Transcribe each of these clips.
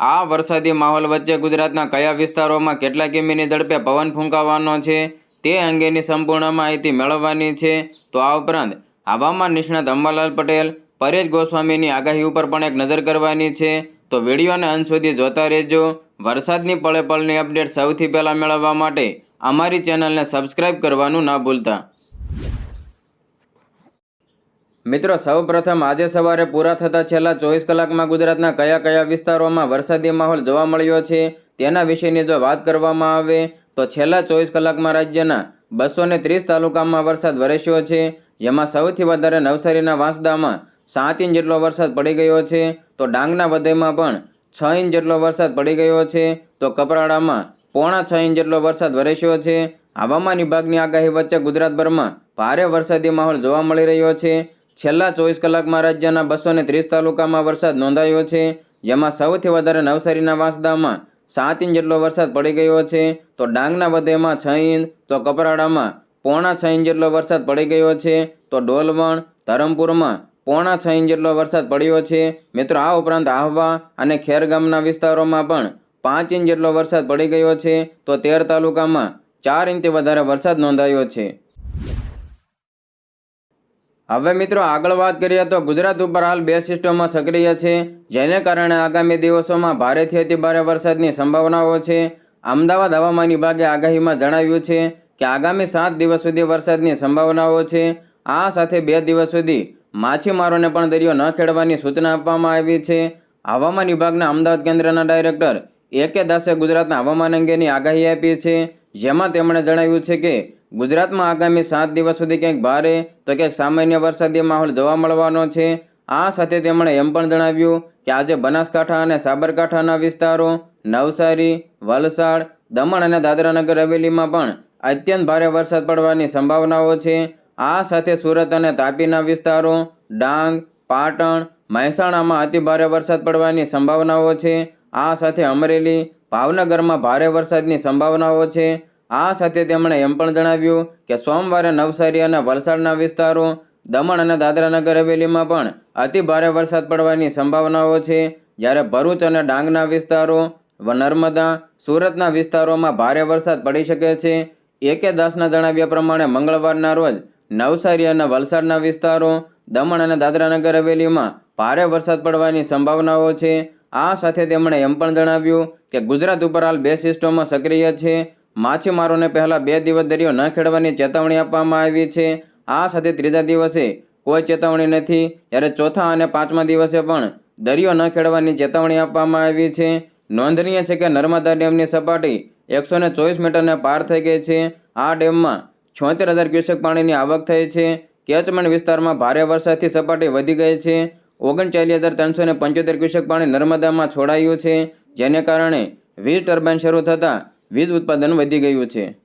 આ વરસાદી માહોલ વચ્ચે ગુજરાતના કયા વિસ્તારોમાં કેટલા કિમીની ઝડપે પવન ફૂંકાવાનો છે તે અંગેની સંપૂર્ણ માહિતી મેળવવાની છે. તો આ ઉપરાંત હવામાન નિષ્ણાત અંબાલાલ પટેલ, પરેશ ગોસ્વામીની આગાહી ઉપર પણ એક નજર કરવાની છે. તો વિડીયોને અંત સુધી જોતા રહેજો. વરસાદની પળે પળની અપડેટ સૌથી પહેલાં મેળવવા માટે અમારી ચેનલને સબસ્ક્રાઇબ કરવાનું ના ભૂલતા. મિત્રો, સૌપ્રથમ આજે સવારે પૂરા થતા છેલ્લા ચોવીસ કલાકમાં ગુજરાતના કયા કયા વિસ્તારોમાં વરસાદી માહોલ જોવા મળ્યો છે, તેના વિશેની જો વાત કરવામાં આવે, તો છેલ્લા ચોવીસ કલાકમાં રાજ્યના બસો ત્રીસ તાલુકામાં વરસાદ વરસ્યો છે, જેમાં સૌથી વધારે નવસારીના વાંસદામાં સાત ઇંચ જેટલો વરસાદ પડી ગયો છે, તો ડાંગના વધઈમાં પણ છ ઇંચ જેટલો વરસાદ પડી ગયો છે, તો કપરાડામાં પોણા છ ઇંચ જેટલો વરસાદ વરસ્યો છે. હવામાન વિભાગની આગાહી વચ્ચે ગુજરાતભરમાં ભારે વરસાદી માહોલ જોવા મળી રહ્યો છે છેલ્લા ચોવીસ કલાકમાં રાજ્યના બસો ને ત્રીસ તાલુકામાં વરસાદ નોંધાયો છે. જેમાં સૌથી વધારે નવસારીના વાંસદામાં સાત ઇંચ જેટલો વરસાદ પડી ગયો છે. તો ડાંગના વધેમાં છ ઇંચ, તો કપરાડામાં પોણા છ ઇંચ જેટલો વરસાદ પડી ગયો છે. તો ડોલવણ, ધરમપુરમાં પોણા છ ઇંચ જેટલો વરસાદ પડ્યો છે. મિત્રો, આ ઉપરાંત આહવા અને ખેર ગામના વિસ્તારોમાં પણ પાંચ ઇંચ જેટલો વરસાદ પડી ગયો છે. તો તેર તાલુકામાં ચાર ઇંચથી વધારે વરસાદ નોંધાયો છે. હવે મિત્રો આગળ વાત કરીએ તો ગુજરાત ઉપર હાલ બે સિસ્ટમો સક્રિય છે, જેને કારણે આગામી દિવસોમાં ભારેથી અતિ ભારે વરસાદની સંભાવનાઓ છે. અમદાવાદ હવામાન વિભાગે આગાહીમાં જણાવ્યું છે કે આગામી સાત દિવસ સુધી વરસાદની સંભાવનાઓ છે. આ સાથે બે દિવસ સુધી માછીમારોને પણ દરિયો ન ખેડવાની સૂચના આપવામાં આવી છે. હવામાન વિભાગના અમદાવાદ કેન્દ્રના ડાયરેક્ટર એ કે દાસે ગુજરાતના હવામાન અંગેની આગાહી આપી છે, જેમાં તેમણે જણાવ્યું છે કે ગુજરાતમાં આગામી સાત દિવસ સુધી ક્યાંક ભારે તો ક્યાંક સામાન્ય વરસાદી માહોલ જોવા મળવાનો છે. આ સાથે તેમણે એમ પણ જણાવ્યું કે આજે બનાસકાંઠા અને સાબરકાંઠાના વિસ્તારો, નવસારી, વલસાડ, દમણ અને દાદરાનગર હવેલીમાં પણ અત્યંત ભારે વરસાદ પડવાની સંભાવનાઓ છે. આ સાથે સુરત અને તાપીના વિસ્તારો, ડાંગ, પાટણ, મહેસાણામાં અતિભારે વરસાદ પડવાની સંભાવનાઓ છે. આ સાથે અમરેલી, ભાવનગરમાં ભારે વરસાદની સંભાવનાઓ છે. આ સાથે તેમણે એમ પણ જણાવ્યું કે સોમવારે નવસારી અને વલસાડના વિસ્તારો, દમણ અને દાદરાનગર હવેલીમાં પણ અતિ ભારે વરસાદ પડવાની સંભાવનાઓ છે. જ્યારે ભરૂચ અને ડાંગના વિસ્તારો, નર્મદા, સુરતના વિસ્તારોમાં ભારે વરસાદ પડી શકે છે. એકે દાસના જણાવ્યા પ્રમાણે મંગળવારના રોજ નવસારી અને વલસાડના વિસ્તારો, દમણ અને દાદરાનગર હવેલીમાં ભારે વરસાદ પડવાની સંભાવનાઓ છે. આ સાથે તેમણે એમ પણ જણાવ્યું કે ગુજરાત ઉપર હાલ બે સિસ્ટમો સક્રિય છે. માછીમારોને પહેલાં બે દિવસ દરિયો ન ખેડવાની ચેતવણી આપવામાં આવી છે. આ સાથે ત્રીજા દિવસે કોઈ ચેતવણી નથી જ્યારે ચોથા અને પાંચમા દિવસે પણ દરિયો ન ખેડવાની ચેતવણી આપવામાં આવી છે. નોંધનીય છે કે નર્મદા ડેમની સપાટી એકસો ને ચોવીસ મીટરને પાર થઈ ગઈ છે. આ ડેમમાં છોતેર હજાર ક્યુસેક પાણીની આવક થઈ છે. કેચમેન્ટ વિસ્તારમાં ભારે વરસાદથી સપાટી વધી ગઈ છે. ઓગણચાલીસ હજાર ત્રણસો ને પંચોતેર ક્યુસેક પાણી નર્મદામાં છોડાયું છે, જેને કારણે વીજ ટર્બાઇન શરૂ થતાં વીજ ઉત્પાદન વધી ગયું છે.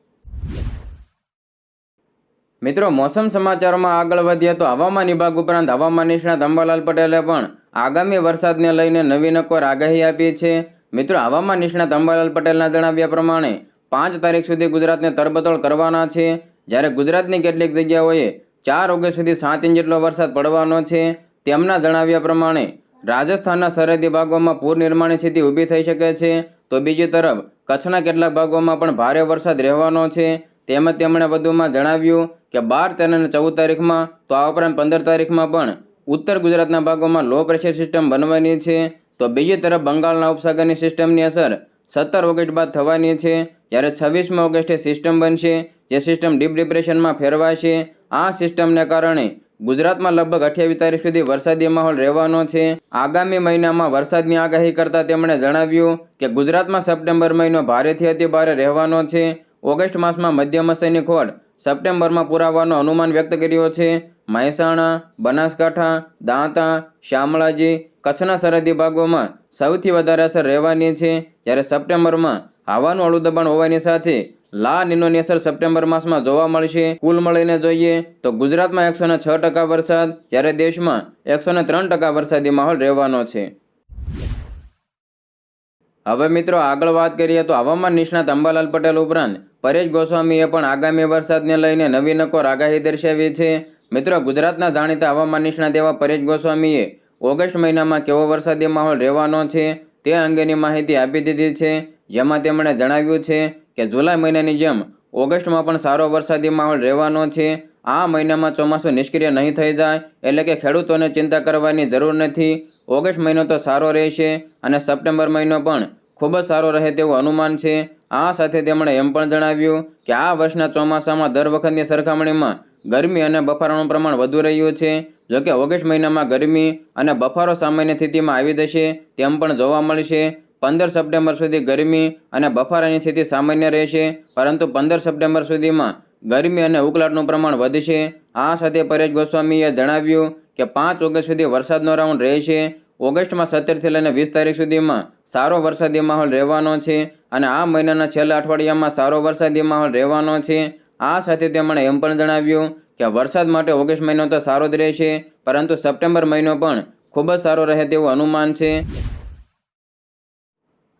મિત્રો, મોસમ સમાચારોમાં આગળ વધીએ તો હવામાન વિભાગ ઉપરાંત હવામાન નિષ્ણાત અંબાલાલ પટેલે પણ આગામી વરસાદને લઈને નવી નકોર આગાહી આપી છે. મિત્રો, હવામાન નિષ્ણાત અંબાલાલ પટેલના જણાવ્યા પ્રમાણે પાંચ તારીખ સુધી ગુજરાતને તરબતોડ કરવાના છે. જ્યારે ગુજરાતની કેટલીક જગ્યાઓએ ચાર ઓગસ્ટ સુધી સાત ઇંચ જેટલો વરસાદ પડવાનો છે. તેમના જણાવ્યા પ્રમાણે રાજસ્થાનના સરહદી ભાગોમાં પૂર નિર્માણની સ્થિતિ ઊભી થઈ શકે છે. તો બીજી તરફ, કચ્છના કેટલાક ભાગોમાં પણ ભારે વરસાદ રહેવાનો છે. તેમજ તેમણે વધુમાં જણાવ્યું કે બાર, તેર અને ચૌદ તારીખમાં, તો આ ઉપરાંત પંદર તારીખમાં પણ ઉત્તર ગુજરાતના ભાગોમાં લો પ્રેશર સિસ્ટમ બનવાની છે. તો બીજી તરફ, બંગાળના ઉપસાગરની સિસ્ટમની અસર સત્તર ઓગસ્ટ બાદ થવાની છે. જ્યારે છવ્વીસમી ઓગસ્ટે સિસ્ટમ બનશે, જે સિસ્ટમ ડીપ ડિપ્રેશનમાં ફેરવાશે. આ સિસ્ટમને કારણે ગુજરાતમાં લગભગ અઠ્યાવીસ તારીખ સુધી વરસાદી માહોલ રહેવાનો છે. આગામી મહિનામાં વરસાદની આગાહી કરતા તેમણે જણાવ્યું કે ગુજરાતમાં સપ્ટેમ્બર મહિનો ભારેથી અતિ ભારે રહેવાનો છે. ઓગસ્ટ માસમાં મધ્યમ વસઈની ખોટ સપ્ટેમ્બરમાં પુરાવાનો અનુમાન વ્યક્ત કર્યો છે. મહેસાણા, બનાસકાંઠા, દાંતા, શામળાજી, કચ્છના સરહદી ભાગોમાં સૌથી વધારે અસર રહેવાની છે. જ્યારે સપ્ટેમ્બરમાં હવાનું હળવું દબાણ હોવાની સાથે લા નિનોની અસર સપ્ટેમ્બર માસમાં જોવા મળશે. કુલ મળીને જોઈએ તો ગુજરાતમાં એકસો છ ટકા વરસાદ જ્યારે દેશમાં એકસો ત્રણ ટકા વરસાદી માહોલ રહેવાનો છે. હવે મિત્રો આગળ વાત કરીએ તો હવામાન નિષ્ણાત અંબાલાલ પટેલ ઉપરાંત પરેશ ગોસ્વામીએ પણ આગામી વરસાદને લઈને નવી નકોર આગાહી દર્શાવી છે. મિત્રો ગુજરાતના જાણીતા હવામાન નિષ્ણાત એવા પરેશ ગોસ્વામીએ ઓગસ્ટ મહિનામાં કેવો વરસાદી માહોલ રહેવાનો છે તે અંગેની માહિતી આપી દીધી છે. જેમાં તેમણે જણાવ્યું છે કે જુલાઈ મહિનાની જેમ ઓગસ્ટમાં પણ સારો વરસાદી માહોલ રહેવાનો છે. આ મહિનામાં ચોમાસું નિષ્ક્રિય નહીં થઈ જાય એટલે કે ખેડૂતોને ચિંતા કરવાની જરૂર નથી. ઓગસ્ટ મહિનો તો સારો રહેશે અને સપ્ટેમ્બર મહિનો પણ ખૂબ જ સારો રહે તેવું અનુમાન છે. આ સાથે તેમણે એમ પણ જણાવ્યું કે આ વર્ષના ચોમાસામાં દર વખતની સરખામણીમાં ગરમી અને બફારાનું પ્રમાણ વધુ રહ્યું છે. જોકે ઓગસ્ટ મહિનામાં ગરમી અને બફારો સામાન્ય સ્થિતિમાં આવી જશે તેમ પણ જોવા મળશે. પંદર સપ્ટેમ્બર સુધી ગરમી અને બફારાની સ્થિતિ સામાન્ય રહેશે, પરંતુ પંદર સપ્ટેમ્બર સુધીમાં ગરમી અને ઉકળાટનું પ્રમાણ વધશે. આ સાથે પરેશ ગોસ્વામીએ જણાવ્યું કે પાંચ ઓગસ્ટ સુધી વરસાદનો રાઉન્ડ રહેશે. ઓગસ્ટમાં સત્તરથી લઈને વીસ તારીખ સુધીમાં સારો વરસાદી માહોલ રહેવાનો છે અને આ મહિનાના છેલ્લા અઠવાડિયામાં સારો વરસાદી માહોલ રહેવાનો છે. આ સાથે તેમણે એમ પણ જણાવ્યું કે વરસાદ માટે ઓગસ્ટ મહિનો તો સારો જ રહેશે, પરંતુ સપ્ટેમ્બર મહિનો પણ ખૂબ જ સારો રહે તેવું અનુમાન છે.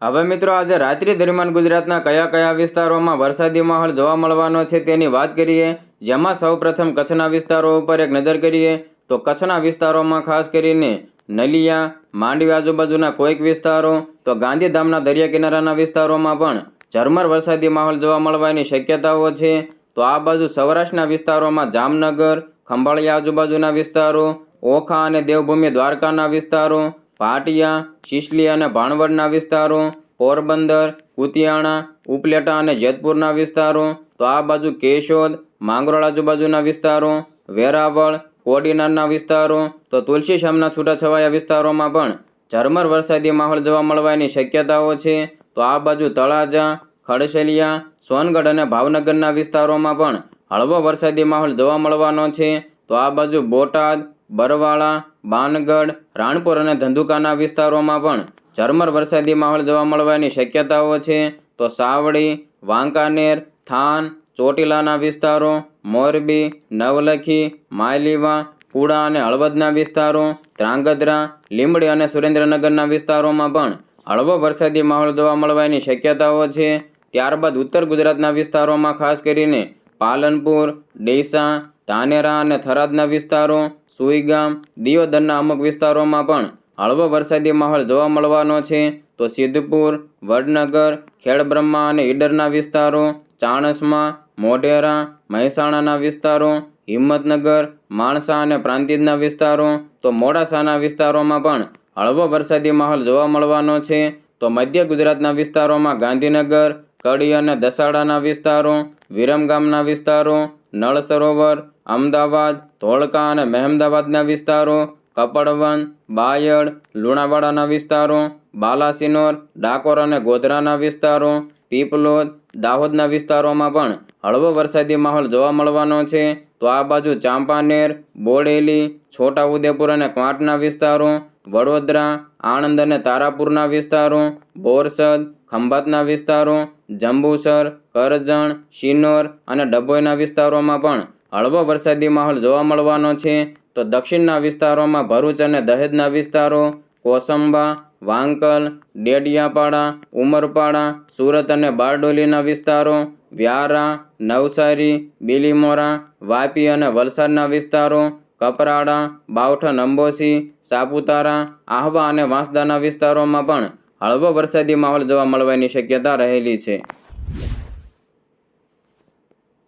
હવે મિત્રો આજે રાત્રિ દરમિયાન ગુજરાતના કયા કયા વિસ્તારોમાં વરસાદી માહોલ જોવા મળવાનો છે તેની વાત કરીએ. જેમાં સૌપ્રથમ કચ્છના વિસ્તારો ઉપર એક નજર કરીએ તો કચ્છના વિસ્તારોમાં ખાસ કરીને નલિયા, માંડવી આજુબાજુના કોઈક વિસ્તારો, તો ગાંધીધામના દરિયા કિનારાના વિસ્તારોમાં પણ ઝરમર વરસાદી માહોલ જોવા મળવાની શક્યતાઓ છે. તો આ બાજુ સૌરાષ્ટ્રના વિસ્તારોમાં જામનગર, ખંભાળિયા આજુબાજુના વિસ્તારો, ઓખા અને દેવભૂમિ દ્વારકાના વિસ્તારો ભાટિયા શિશલી અને ભાણવડના વિસ્તારો, પોરબંદર, કુતિયાણા, ઉપલેટા અને જેતપુરના વિસ્તારો, તો આ બાજુ કેશોદ, માંગરોળ આજુબાજુના વિસ્તારો, વેરાવળ, કોડીનારના વિસ્તારો, તો તુલસીશ્યામના છૂટાછવાયા વિસ્તારોમાં પણ ઝરમર વરસાદી માહોલ જોવા મળવાની શક્યતાઓ છે. તો આ બાજુ તળાજા, ખડસેલિયા, સોનગઢ અને ભાવનગરના વિસ્તારોમાં પણ હળવો વરસાદી માહોલ જોવા મળવાનો છે. તો આ બાજુ બોટાદ બરવાળા, બાનગઢ, રાણપુર અને ધંધુકાના વિસ્તારોમાં પણ ઝરમર વરસાદી માહોલ જોવા મળવાની શક્યતાઓ છે. તો સાવડી, વાંકાનેર, થાન, ચોટીલાના વિસ્તારો, મોરબી, નવલખી માયલીવા કુડા અને હળવદના વિસ્તારો, ધ્રાંગધ્રા, લીંબડી અને સુરેન્દ્રનગરના વિસ્તારોમાં પણ હળવો વરસાદી માહોલ જોવા મળવાની શક્યતાઓ છે. ત્યારબાદ ઉત્તર ગુજરાતના વિસ્તારોમાં ખાસ કરીને પાલનપુર, ડેસા, ધાનેરા અને થરાદના વિસ્તારો સુઈગામ, દિયોદરના અમુક વિસ્તારોમાં પણ હળવો વરસાદી માહોલ જોવા મળવાનો છે. તો સિદ્ધપુર, વડનગર, ખેડબ્રહ્મા અને ઈડરના વિસ્તારો, ચાણસમાં, મોઢેરા, મહેસાણાના વિસ્તારો, હિંમતનગર, માણસા અને પ્રાંતિજના વિસ્તારો, તો મોડાસાના વિસ્તારોમાં પણ હળવો વરસાદી માહોલ જોવા મળવાનો છે. તો મધ્ય ગુજરાતના વિસ્તારોમાં ગાંધીનગર, કડી અને દસાડાના વિસ્તારો, વિરમગામના વિસ્તારો, નળ સરોવર અમદાવાદ, ધોળકા અને મહેમદાવાદના વિસ્તારો, કપડવન, બાયડ, લુણાવાડાના વિસ્તારો, બાલાસિનોર, ડાકોર અને ગોધરાના વિસ્તારો, પીપલોદ, દાહોદના વિસ્તારોમાં પણ હળવો વરસાદી માહોલ જોવા મળવાનો છે. તો આ બાજુ ચાંપાનેર, બોડેલી, છોટાઉદેપુર અને ક્વાંટના વિસ્તારો, વડોદરા, આણંદ અને તારાપુરના વિસ્તારો, બોરસદ, ખંભાતના વિસ્તારો, જંબુસર, કરજણ, શિનોર અને ડભોઈના વિસ્તારોમાં પણ હળવો વરસાદી માહોલ જોવા મળવાનો છે, તો દક્ષિણના વિસ્તારોમાં ભરૂચ અને દહેજના વિસ્તારો, કોસંબા, વાંકલ, ડેડિયાપાડા, ઉમરપાડા, સુરત અને બારડોલીના વિસ્તારો, વ્યારા, નવસારી, બીલીમોરા, વાપી અને વલસાડના વિસ્તારો, કપરાડા બાવઠન અંબોસી સાપુતારા, આહવા અને વાંસદાના વિસ્તારોમાં પણ હળવો વરસાદી માહોલ જોવા મળવાની શક્યતા રહેલી છે.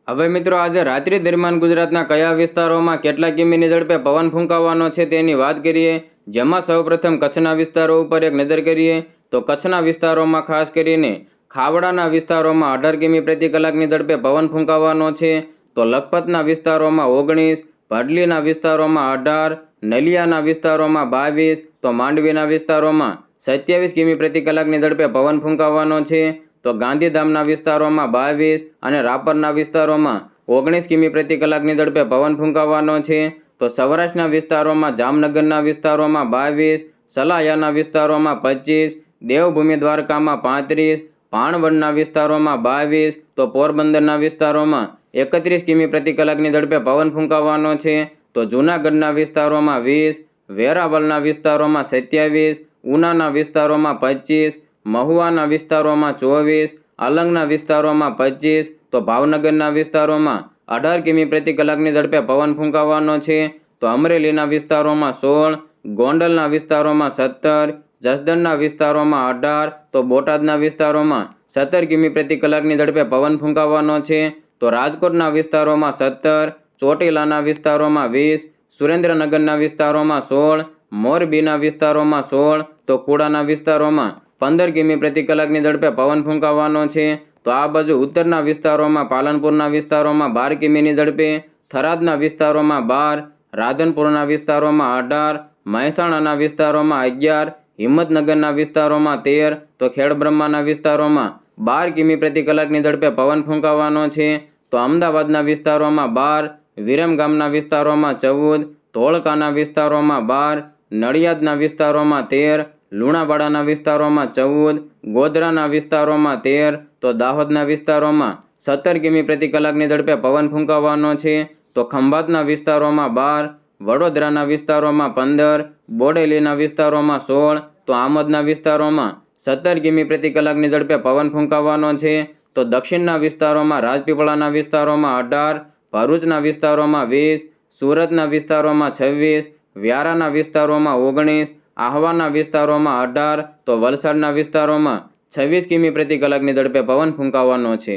હવે મિત્રો આજે રાત્રિ દરમિયાન ગુજરાતના કયા વિસ્તારોમાં કેટલા કિમીની ઝડપે પવન ફૂંકાવાનો છે તેની વાત કરીએ, જેમાં સૌપ્રથમ કચ્છના વિસ્તારો ઉપર એક નજર કરીએ, તો કચ્છના વિસ્તારોમાં ખાસ કરીને ખાવડાના વિસ્તારોમાં અઢાર કિમી પ્રતિ કલાકની ઝડપે પવન ફૂંકાવાનો છે, તો લખપતના વિસ્તારોમાં ઓગણીસ, ભડલીના વિસ્તારોમાં અઢાર, નલિયાના વિસ્તારોમાં બાવીસ, તો માંડવીના વિસ્તારોમાં સત્યાવીસ કિમી પ્રતિ કલાકની ઝડપે પવન ફૂંકાવાનો છે તો ગાંધીધામના વિસ્તારોમાં બાવીસ અને રાપરના વિસ્તારોમાં ઓગણીસ કિમી પ્રતિ કલાકની ઝડપે પવન ફૂંકાવાનો છે. તો સૌરાષ્ટ્રના વિસ્તારોમાં જામનગરના વિસ્તારોમાં બાવીસ, સલાયાના વિસ્તારોમાં પચીસ, દેવભૂમિ દ્વારકામાં પાંત્રીસ ભાણવડના વિસ્તારોમાં બાવીસ, તો પોરબંદરના વિસ્તારોમાં એકત્રીસ કિમી પ્રતિ કલાકની ઝડપે પવન ફૂંકાવવાનો છે. તો જૂનાગઢના વિસ્તારોમાં વીસ, વેરાવળના વિસ્તારોમાં સત્યાવીસ, ઉનાના વિસ્તારોમાં પચીસ મહુવાના વિસ્તારોમાં ચોવીસ અલંગના વિસ્તારોમાં પચીસ તો ભાવનગરના વિસ્તારોમાં અઢાર કિમી પ્રતિ કલાકની ઝડપે પવન ફૂંકાવવાનો છે. તો અમરેલીના વિસ્તારોમાં સોળ, ગોંડલના વિસ્તારોમાં સત્તર, જસદણના વિસ્તારોમાં અઢાર, તો બોટાદના વિસ્તારોમાં સત્તર કિમી પ્રતિ કલાકની ઝડપે પવન ફૂંકાવવાનો છે. તો રાજકોટના વિસ્તારોમાં સત્તર, ચોટીલાના વિસ્તારોમાં વીસ, સુરેન્દ્રનગરના વિસ્તારોમાં સોળ, મોરબીના વિસ્તારોમાં સોળ, તો કુડાના વિસ્તારોમાં પંદર કિમી પ્રતિ કલાકની ઝડપે પવન ફૂંકાવવાનો છે. તો આ બાજુ ઉત્તરના વિસ્તારોમાં, પાલનપુરના વિસ્તારોમાં બાર કિમીની ઝડપે, થરાદના વિસ્તારોમાં બાર, રાધનપુરના વિસ્તારોમાં અઢાર, મહેસાણાના વિસ્તારોમાં અગિયાર, હિંમતનગરના વિસ્તારોમાં તેર, તો ખેડબ્રહ્માના વિસ્તારોમાં બાર કિમી પ્રતિ કલાકની ઝડપે પવન ફૂંકાવવાનો છે. તો અમદાવાદના વિસ્તારોમાં બાર, વિરમગામના વિસ્તારોમાં ચૌદ, ધોળકાના વિસ્તારોમાં બાર, નડિયાદના વિસ્તારોમાં તેર લુણાવાડાના વિસ્તારોમાં ચૌદ, ગોધરાના વિસ્તારોમાં તેર, તો દાહોદના વિસ્તારોમાં સત્તર કિમી પ્રતિ કલાકની ઝડપે પવન ફૂંકાવવાનો છે. તો ખંભાતના વિસ્તારોમાં બાર, વડોદરાના વિસ્તારોમાં પંદર, બોડેલીના વિસ્તારોમાં સોળ, તો આમોદના વિસ્તારોમાં સત્તર કિમી પ્રતિ કલાકની ઝડપે પવન ફૂંકાવવાનો છે. તો દક્ષિણના વિસ્તારોમાં રાજપીપળાના વિસ્તારોમાં અઢાર, ભરૂચના વિસ્તારોમાં વીસ, સુરતના વિસ્તારોમાં છવ્વીસ, વ્યારાના વિસ્તારોમાં ઓગણીસ આહવાના વિસ્તારોમાં અઢાર, તો વલસાડના વિસ્તારોમાં છવ્વીસ કિમી પ્રતિ કલાકની ઝડપે પવન ફૂંકાવવાનો છે.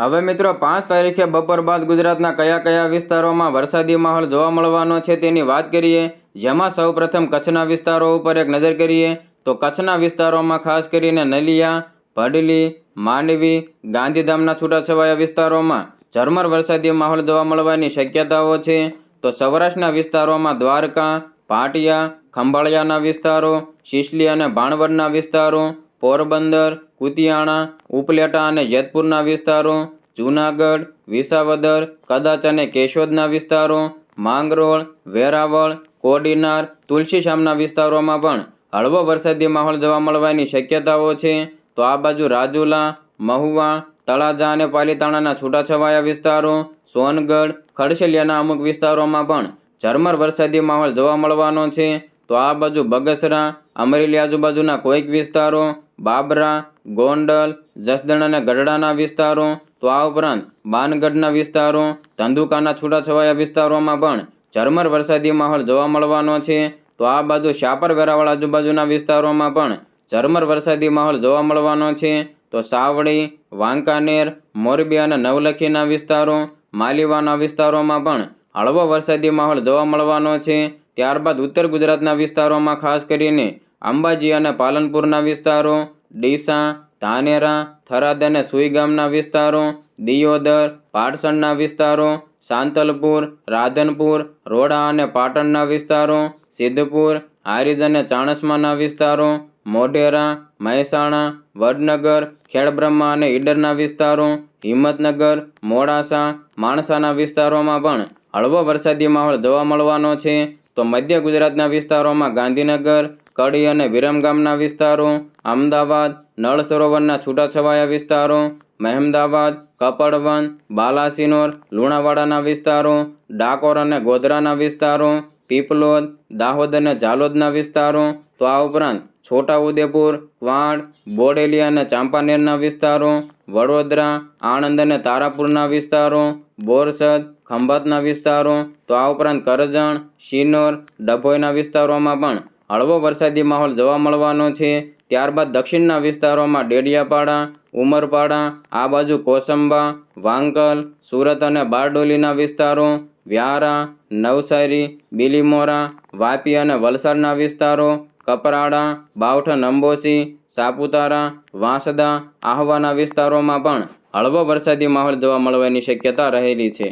હવે મિત્રો, પાંચ તારીખે બપોર બાદ ગુજરાતના કયા કયા વિસ્તારોમાં વરસાદી માહોલ જોવા મળવાનો છે તેની વાત કરીએ. જેમાં સૌપ્રથમ કચ્છના વિસ્તારો ઉપર એક નજર કરીએ, તો કચ્છના વિસ્તારોમાં ખાસ કરીને નલિયા, ભડલી, માંડવી, ગાંધીધામના છૂટાછવાયા વિસ્તારોમાં ઝરમર વરસાદી માહોલ જોવા મળવાની શક્યતાઓ છે. તો સૌરાષ્ટ્રના વિસ્તારોમાં દ્વારકા, પાટિયા, ખંભાળિયાના વિસ્તારો, શિશલી અને ભાણવડના વિસ્તારો, પોરબંદર, કુતિયાણા, ઉપલેટા અને જેતપુરના વિસ્તારો, જૂનાગઢ, વિસાવદર, કદાચ અને કેશોદના વિસ્તારો, માંગરોળ, વેરાવળ, કોડીનાર તુલસીશામના વિસ્તારોમાં પણ હળવો વરસાદી માહોલ જોવા મળવાની શક્યતાઓ છે. તો આ બાજુ રાજુલા, મહુવા તળાજા અને પાલીતાણાના છૂટાછવાયા વિસ્તારો, સોનગઢ ખડસલિયાના અમુક વિસ્તારોમાં પણ ઝરમર વરસાદી માહોલ જોવા મળવાનો છે. તો આ બાજુ બગસરા, અમરેલી આજુબાજુના કોઈક વિસ્તારો, બાબરા, ગોંડલ, જસદણ અને ગઢડાના વિસ્તારો, તો આ ઉપરાંત બાનગઢના વિસ્તારો, ધંધુકાના છૂટાછવાયા વિસ્તારોમાં પણ ઝરમર વરસાદી માહોલ જોવા મળવાનો છે. તો આ બાજુ શાપર વેરાવળ આજુબાજુના વિસ્તારોમાં પણ ઝરમર વરસાદી માહોલ જોવા મળવાનો છે. તો સાવડી વાંકાનેર, મોરબી અને નવલખીના વિસ્તારો, માલીવાના વિસ્તારોમાં પણ હળવો વરસાદી માહોલ જોવા મળવાનો છે. ત્યારબાદ ઉત્તર ગુજરાતના વિસ્તારોમાં ખાસ કરીને અંબાજી અને પાલનપુરના વિસ્તારો, ડીસા, ધાનેરા, થરાદ અને સુઈગામના વિસ્તારો, દિયોદર પાટસણના વિસ્તારો, સાંતલપુર, રાધનપુર, રોડા અને પાટણના વિસ્તારો, સિદ્ધપુર, હારીજ અને ચાણસ્માના વિસ્તારો મોઢેરા, મહેસાણા, વડનગર, ખેડબ્રહ્મા અને ઈડરના વિસ્તારો, હિંમતનગર, મોડાસા, માણસાના વિસ્તારોમાં પણ હળવો વરસાદી માહોલ જોવા મળવાનો છે. તો મધ્ય ગુજરાતના વિસ્તારોમાં ગાંધીનગર, કડી અને વિરમગામના વિસ્તારો, અમદાવાદ, નળ સરોવરના છૂટાછવાયા વિસ્તારો, મહેમદાવાદ કપડવન બાલાસિનોર, લુણાવાડાના વિસ્તારો, ડાકોર અને ગોધરાના વિસ્તારો, પીપલોદ, દાહોદ અને ઝાલોદના વિસ્તારો. તો આ ઉપરાંત છોટાઉદેપુર, વાડ, બોડેલી અને ચાંપાનેરના વિસ્તારો, વડોદરા, આણંદ અને તારાપુરના વિસ્તારો, બોરસદ, ખંભાતના વિસ્તારો, તો આ ઉપરાંત કરજણ, શિનોર, ડભોઈના વિસ્તારોમાં પણ હળવો વરસાદી માહોલ જોવા મળવાનો છે. ત્યારબાદ દક્ષિણના વિસ્તારોમાં ડેડિયાપાડા, ઉમરપાડા, આ બાજુ કોસંબા, વાંકલ, સુરત અને બારડોલીના વિસ્તારો, વ્યારા, નવસારી, બિલીમોરા, વાપી અને વલસાડના વિસ્તારો કપરાડા, બાવઠ અંબોસી સાપુતારા, વાંસદા આહવાના વિસ્તારોમાં પણ હળવો વરસાદી માહોલ જોવા મળવાની શક્યતા રહેલી છે.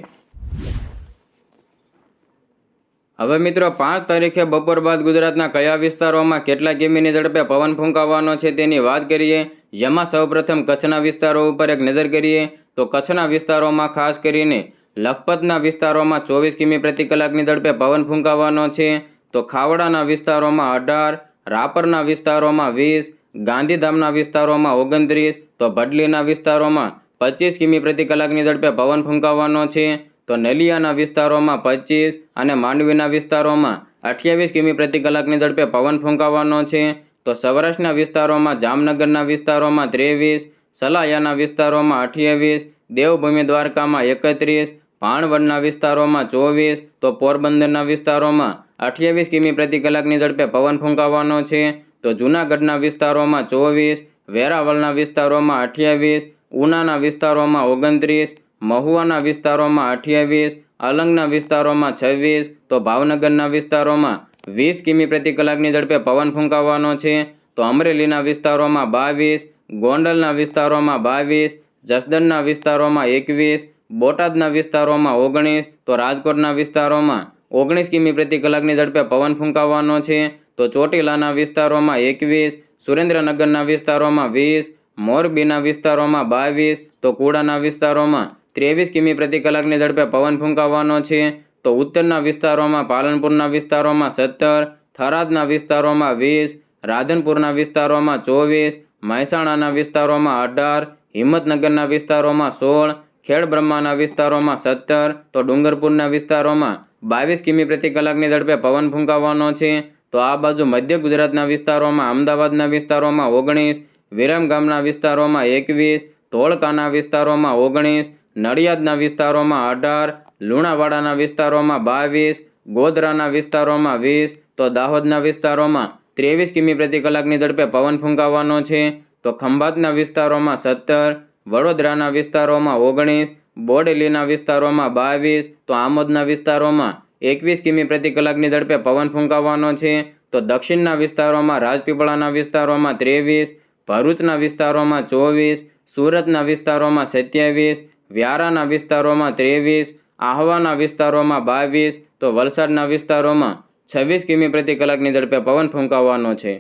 હવે મિત્રો પાંચ તારીખે બપોર બાદ ગુજરાતના કયા વિસ્તારોમાં કેટલા કિમીની ઝડપે પવન ફૂંકાવવાનો છે તેની વાત કરીએ, જેમાં સૌપ્રથમ કચ્છના વિસ્તારો ઉપર એક નજર કરીએ, તો કચ્છના વિસ્તારોમાં ખાસ કરીને લખપતના વિસ્તારોમાં ચોવીસ કિમી પ્રતિ કલાકની ઝડપે પવન ફૂંકાવવાનો છે. તો ખાવડાના વિસ્તારોમાં અઢાર, રાપરના વિસ્તારોમાં વીસ, ગાંધીધામના વિસ્તારોમાં ઓગણત્રીસ, તો ભડલીના વિસ્તારોમાં પચીસ કિમી પ્રતિ કલાકની ઝડપે પવન ફૂંકાવવાનો છે. તો નલિયાના વિસ્તારોમાં પચીસ અને માંડવીના વિસ્તારોમાં અઠ્યાવીસ કિમી પ્રતિ કલાકની ઝડપે પવન ફૂંકાવવાનો છે. તો સૌરાષ્ટ્રના વિસ્તારોમાં જામનગરના વિસ્તારોમાં ત્રેવીસ, સલાયાના વિસ્તારોમાં અઠ્યાવીસ, દેવભૂમિ દ્વારકામાં એકત્રીસ ભાણવડના વિસ્તારોમાં ચોવીસ, તો પોરબંદરના વિસ્તારોમાં અઠ્યાવીસ કિમી પ્રતિ કલાકની ઝડપે પવન ફૂંકાવાનો છે. તો જૂનાગઢના વિસ્તારોમાં ચોવીસ, વેરાવળના વિસ્તારોમાં અઠ્યાવીસ, ઉનાના વિસ્તારોમાં ઓગણત્રીસ, મહુવાના વિસ્તારોમાં અઠ્યાવીસ, અલંગના વિસ્તારોમાં છવ્વીસ, તો ભાવનગરના વિસ્તારોમાં વીસ કિમી પ્રતિ કલાકની ઝડપે પવન ફૂંકાવાનો છે. તો અમરેલીના વિસ્તારોમાં બાવીસ, ગોંડલના વિસ્તારોમાં બાવીસ, જસદણના વિસ્તારોમાં એકવીસ, બોટાદના વિસ્તારોમાં ઓગણીસ, તો રાજકોટના વિસ્તારોમાં ઓગણીસ કિમી પ્રતિ કલાકની ઝડપે પવન ફૂંકાવવાનો છે. તો ચોટીલાના વિસ્તારોમાં એકવીસ, સુરેન્દ્રનગરના વિસ્તારોમાં વીસ, મોરબીના વિસ્તારોમાં બાવીસ, તો કુડાના વિસ્તારોમાં ત્રેવીસ કિમી પ્રતિ કલાકની ઝડપે પવન ફૂંકાવવાનો છે. તો ઉત્તરના વિસ્તારોમાં પાલનપુરના વિસ્તારોમાં સત્તર, થરાદના વિસ્તારોમાં વીસ, રાધનપુરના વિસ્તારોમાં ચોવીસ, મહેસાણાના વિસ્તારોમાં અઢાર, હિંમતનગરના વિસ્તારોમાં સોળ, ખેડબ્રહ્માના વિસ્તારોમાં સત્તર, તો ડુંગરપુરના વિસ્તારોમાં બાવીસ કિમી પ્રતિ કલાકની ઝડપે પવન ફૂંકાવવાનો છે. તો આ બાજુ મધ્ય ગુજરાતના વિસ્તારોમાં, અમદાવાદના વિસ્તારોમાં ઓગણીસ વિરમગામના વિસ્તારોમાં એકવીસ, ધોળકાના વિસ્તારોમાં ઓગણીસ, નડિયાદના વિસ્તારોમાં અઢાર, લુણાવાડાના વિસ્તારોમાં બાવીસ, ગોધરાના વિસ્તારોમાં વીસ, તો દાહોદના વિસ્તારોમાં ત્રેવીસ કિમી પ્રતિ કલાકની ઝડપે પવન ફૂંકાવવાનો છે. તો ખંભાતના વિસ્તારોમાં સત્તર, વડોદરાના વિસ્તારોમાં ઓગણીસ બોડેલીના વિસ્તારોમાં બાવીસ, તો આમોદના વિસ્તારોમાં એકવીસ કિમી પ્રતિ કલાકની ઝડપે પવન ફૂંકાવવાનો છે. તો દક્ષિણના વિસ્તારોમાં રાજપીપળાના વિસ્તારોમાં ત્રેવીસ, ભરૂચના વિસ્તારોમાં ચોવીસ, સુરતના વિસ્તારોમાં સત્યાવીસ, વ્યારાના વિસ્તારોમાં ત્રેવીસ, આહવાના વિસ્તારોમાં બાવીસ, તો વલસાડના વિસ્તારોમાં છવ્વીસ કિમી પ્રતિ કલાકની ઝડપે પવન ફૂંકાવવાનો છે.